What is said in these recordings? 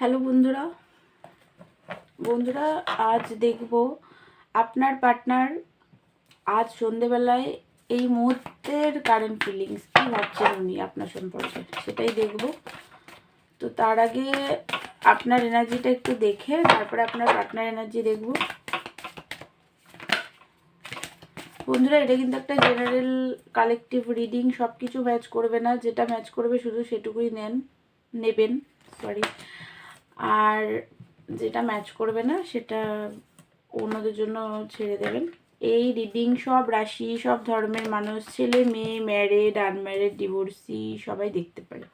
Hello বন্ধুরা। বন্ধুরা, আজ দেখব আপনার পার্টনার আজ সন্ধেবেলায় এই মুহূর্তের কারেন্ট ফিলিংস কী ভাবছেন উনি আপনার সম্পর্কে, সেটাই দেখব। তো তার আগে আপনার এনার্জিটা একটু দেখে তারপরে আপনার পার্টনার এনার্জি দেখব। বন্ধুরা, এটা কিন্তু একটা জেনারেল কালেকটিভ রিডিং সব কিছু ম্যাচ করবে না, যেটা ম্যাচ করবে শুধু সেটুকুই নেন, নেবেন সরি আর যেটা ম্যাচ করবে না, সেটা অন্যদের জন্য ছেড়ে দেবেন। এই রিডিং সব রাশি, সব ধর্মের মানুষ, ছেলে, মেয়ে ম্যারেড আনম্যারেড ডিভোর্সি সবাই দেখতে পারে।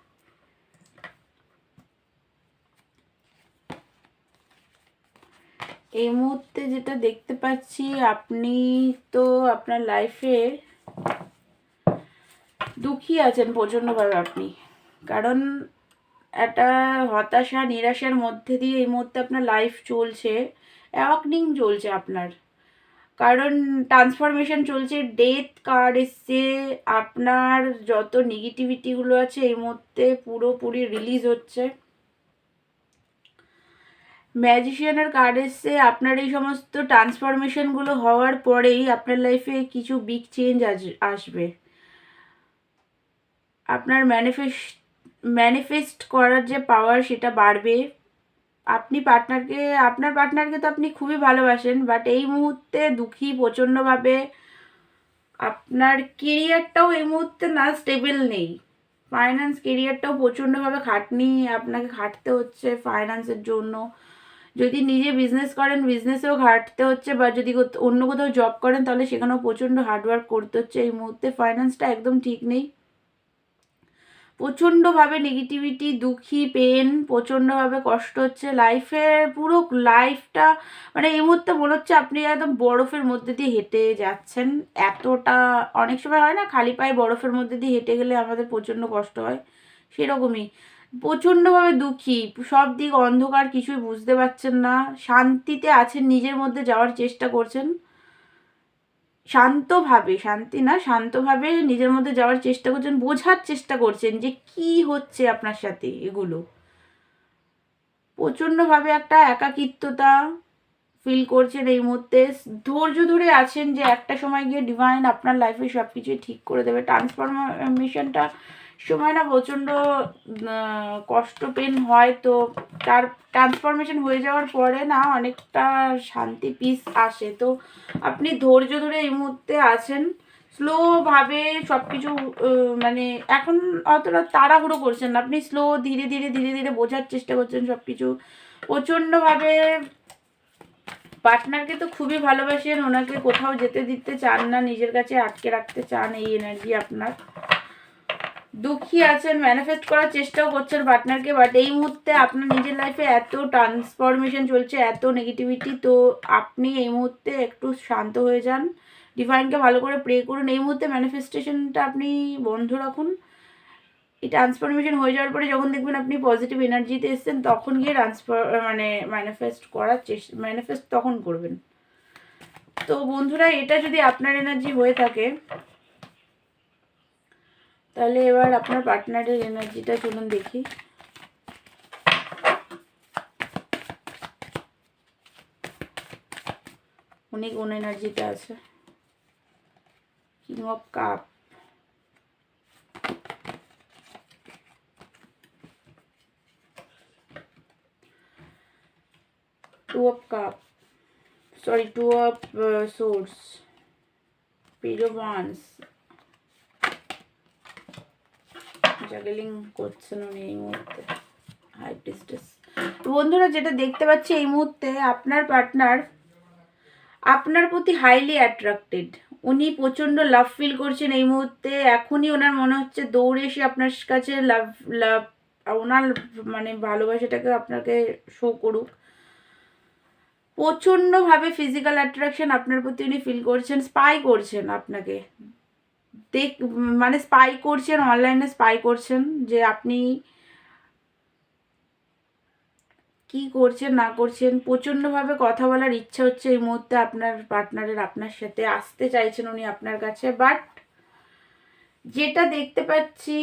এই মুহূর্তে যেটা দেখতে পাচ্ছি, আপনি তো আপনার লাইফে দুঃখী আছেন প্রচণ্ডভাবে আপনি। কারণ একটা হতাশা, নিরাশার মধ্যে দিয়ে এই মুহূর্তে আপনার লাইফ চলছে। অ্যাওয়াকনিং চলছে আপনার। কারণ ট্রান্সফরমেশন চলছে ডেথ কার্ড এসছে, আপনার যত নেগেটিভিটিগুলো আছে এই মুহূর্তে পুরোপুরি রিলিজ হচ্ছে। ম্যাজিশিয়ানের কার্ড এসছে, আপনার এই সমস্ত ট্রান্সফরমেশনগুলো হওয়ার পরেই আপনার লাইফে কিছু বিগ চেঞ্জ আসবে। আপনার ম্যানিফেস্ট ম্যানিফেস্ট করার যে পাওয়ার সেটা বাড়বে। আপনি পার্টনারকে আপনার পার্টনারকে তো আপনি খুবই ভালোবাসেন বাট এই মুহূর্তে দুঃখী প্রচণ্ডভাবে আপনার কেরিয়ারটাও এই মুহূর্তে না স্টেবল নেই। ফাইন্যান্স কেরিয়ারটাও প্রচণ্ডভাবে খাটনি, আপনাকে খাটতে হচ্ছে ফাইন্যান্সের জন্য। যদি নিজে বিজনেস করেন বিজনেসেও খাটতে হচ্ছে, বা যদি অন্য কোথাও জব করেন, তাহলে সেখানেও প্রচণ্ড হার্ডওয়ার্ক করতে হচ্ছে। এই মুহূর্তে ফাইন্যান্সটা একদম ঠিক নেই। প্রচণ্ডভাবে নেগেটিভিটি দুঃখী পেন প্রচণ্ডভাবে কষ্ট হচ্ছে লাইফের পুরো লাইফটা মানে এই মুহূর্তে মনে হচ্ছে আপনি একদম বরফের মধ্যে দিয়ে হেঁটে যাচ্ছেন। এতটা, অনেক সময় হয় না, খালি পায়ে বরফের মধ্যে দিয়ে হেঁটে গেলে আমাদের প্রচণ্ড কষ্ট হয়, সেরকমই। প্রচণ্ডভাবে দুঃখী, সব দিক অন্ধকার, কিছুই বুঝতে পারছেন না, শান্তিতে আছেন, নিজের মধ্যে যাওয়ার চেষ্টা করছেন। শান্তভাবে, শান্তি না, শান্তভাবে নিজের মধ্যে যাওয়ার চেষ্টা করছেন বোঝার চেষ্টা করছেন যে কি হচ্ছে আপনার সাথে এগুলো। প্রচণ্ডভাবে একটা একাকিত্বতা ফিল করছেন এই মুহূর্তে। ধৈর্য ধরে আছেন যে একটা সময় গিয়ে ডিভাইন আপনার লাইফে সব কিছুই ঠিক করে দেবে। ট্রান্সফরমেশনটা সময় না প্রচণ্ড কষ্ট পেন হয়, তো তার ট্রান্সফরমেশন হয়ে যাওয়ার পরে না অনেকটা শান্তি পিস আসে। তো আপনি ধৈর্য ধরে এই মুহূর্তে আছেন। স্লোভাবে সব কিছু মানে এখন অতটা তাড়াহুড়ো করছেন না। আপনি স্লো ধীরে ধীরে ধীরে ধীরে বোঝার চেষ্টা করছেন সব কিছু প্রচণ্ডভাবে পার্টনারকে তো খুবই ভালোবাসেন, ওনাকে কোথাও যেতে দিতে চান না, নিজের কাছে আটকে রাখতে চান এই এনার্জি আপনার। দুঃখী আছেন ম্যানিফেস্ট করার চেষ্টাও করছেন পার্টনারকে বাট এই মুহূর্তে আপনার নিজের লাইফে এত ট্রান্সফরমেশন চলছে, এত নেগেটিভিটি তো আপনি এই মুহূর্তে একটু শান্ত হয়ে যান। ডিভাইনকে ভালো করে প্রে করুন। এই মুহূর্তে ম্যানিফেস্টেশনটা আপনি বন্ধ রাখুন। এই ট্রান্সফরমেশন হয়ে যাওয়ার পরে যখন দেখবেন আপনি পজিটিভ এনার্জিতে এসছেন, তখন গিয়ে ট্রান্সফার মানে ম্যানিফেস্ট করার চেষ্টা ম্যানিফেস্ট তখন করবেন। তো বন্ধুরা, এটা যদি আপনার এনার্জি হয়ে থাকে তাহলে এবার আপনার পার্টনারের এনার্জিটা চলুন দেখি। উনি কোন এনার্জিতে আছে? King of cup two of cup sorry two of swords page of juggling করছেন উনি এই মুহূর্তে। হাই প্রিস্টেস বন্ধুরা, যেটা দেখতে পাচ্ছি এই মুহূর্তে আপনার পার্টনার আপনার প্রতি হাইলি অ্যাট্রাক্টেড উনি প্রচণ্ড লাভ ফিল করছেন এই মুহূর্তে। এখনই ওনার মনে হচ্ছে দৌড়ে এসে আপনার কাছে লাভ লাভ ওনার মানে ভালোবাসাটাকে আপনাকে শো করুক। প্রচণ্ডভাবে ফিজিক্যাল অ্যাট্রাকশন আপনার প্রতি উনি ফিল করছেন স্পাই করছেন আপনাকে। দেখ মানে স্পাই করছেন অনলাইনে স্পাই করছেন যে আপনি কি করছেন, না করছেন, প্রচণ্ডভাবে কথা বলার ইচ্ছা হচ্ছে এই মুহূর্তে আপনার পার্টনারের আপনার সাথে আসতে চাইছেন উনি আপনার কাছে বাট যেটা দেখতে পাচ্ছি,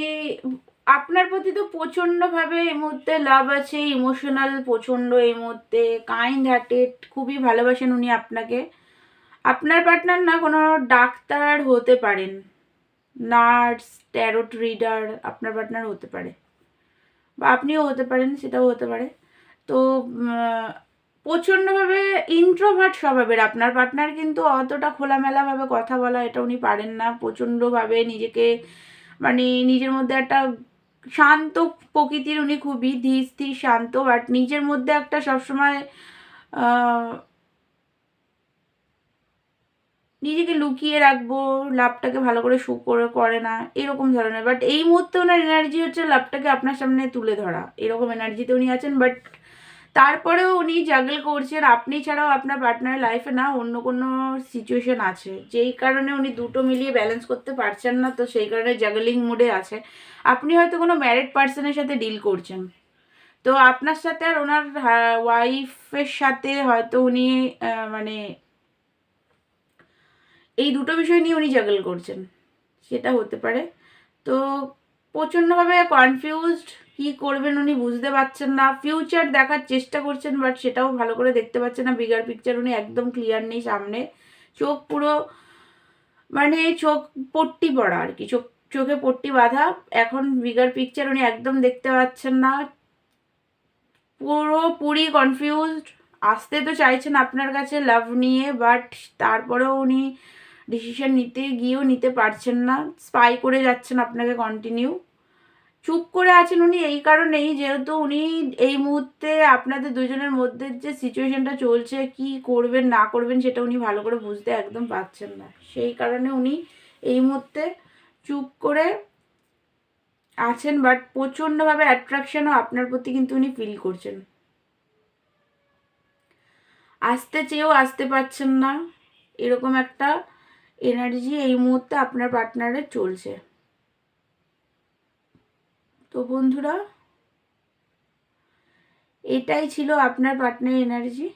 আপনার প্রতি তো প্রচণ্ডভাবে এই মুহূর্তে লাভ আছে ইমোশনাল প্রচণ্ড এই মুহূর্তে কাইন্ড হার্টেড খুবই ভালোবাসেন উনি আপনাকে। আপনার পার্টনার না কোনো ডাক্তার হতে পারেন। নার্স, ট্যারোট রিডার আপনার পার্টনার হতে পারে। বা আপনিও হতে পারেন, সেটাও হতে পারে। তো প্রচণ্ডভাবে ইন্ট্রোভার্ট স্বভাবের আপনার পার্টনার কিন্তু অতটা খোলামেলাভাবে কথা বলা এটা উনি পারেন না। প্রচণ্ডভাবে নিজেকে মানে নিজের মধ্যে একটা শান্ত প্রকৃতির উনি খুবই ধীর, স্থির, শান্ত বাট নিজের মধ্যে একটা সবসময় নিজেকে লুকিয়ে রাখব, লাভটাকে ভালো করে শো করে করে না, এরকম ধরনের। বাট এই মুহূর্তে ওনার এনার্জি হচ্ছে লাভটাকে আপনার সামনে তুলে ধরা। এরকম এনার্জিতে উনি আছেন বাট তারপরেও উনি জাগল করছেন। আপনি ছাড়াও আপনার পার্টনারের লাইফে না অন্য কোনো সিচুয়েশন আছে। যেই কারণে উনি দুটো মিলিয়ে ব্যালেন্স করতে পারছেন না, তো সেই কারণে জাগলিং মুডে আছে। আপনি হয়তো কোনো ম্যারিড পার্সনের সাথে ডিল করছেন। তো আপনার সাথে আর ওনার ওয়াইফের সাথে হয়তো উনি মানে এই দুটো বিষয় নিয়ে উনি জাগল করছেন। সেটা হতে পারে। তো প্রচণ্ডভাবে কনফিউজড কি করবেন উনি বুঝতে পারছেন না। ফিউচার দেখার চেষ্টা করছেন বাট সেটাও ভালো করে দেখতে পাচ্ছেন না। বিগার পিকচার উনি একদম ক্লিয়ার নেই সামনে। চোখ পুরো মানে চোখ পট্টি পড়া আর কি। চোখ, চোখে পট্টি বাঁধা। এখন বিগার পিকচার উনি একদম দেখতে পাচ্ছেন না। পুরোপুরি কনফিউজড আসতে তো চাইছেন আপনার কাছে লাভ নিয়ে বাট তারপরেও উনি ডিসিশন নিতে গিয়েও নিতে পারছেন না স্পাই করে যাচ্ছেন আপনাকে কন্টিনিউ চুপ করে আছেন উনি এই কারণেই যেহেতু উনি এই মুহূর্তে আপনাদের দুজনের মধ্যে যে সিচুয়েশনটা চলছে, কি করবেন, না করবেন সেটা উনি ভালো করে বুঝতে একদম পারছেন না। সেই কারণে উনি এই মুহূর্তে চুপ করে আছেন বাট প্রচণ্ডভাবে অ্যাট্রাকশনও আপনার প্রতি কিন্তু উনি ফিল করছেন। আসতে চেয়েও আসতে পারছেন না, এরকম একটা এনার্জি এই মুহূর্তে আপনার পার্টনারের চলছে। তো বন্ধুরা, এটাই ছিল আপনার পার্টনার এনার্জি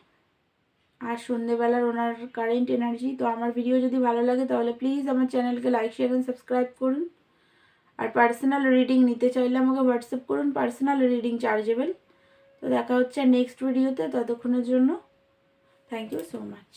আর সন্ধেবেলার ওনার কারেন্ট এনার্জি তো আমার ভিডিও যদি ভালো লাগে, তাহলে প্লিজ আমার চ্যানেলকে লাইক শেয়ার অ্যান্ড সাবস্ক্রাইব করুন। আর পার্সোনাল রিডিং নিতে চাইলে আমাকে হোয়াটসঅ্যাপ করুন পার্সোনাল রিডিং চার্জেবল তো দেখা হচ্ছে নেক্সট ভিডিওতে ততক্ষণের জন্য। Thank you so much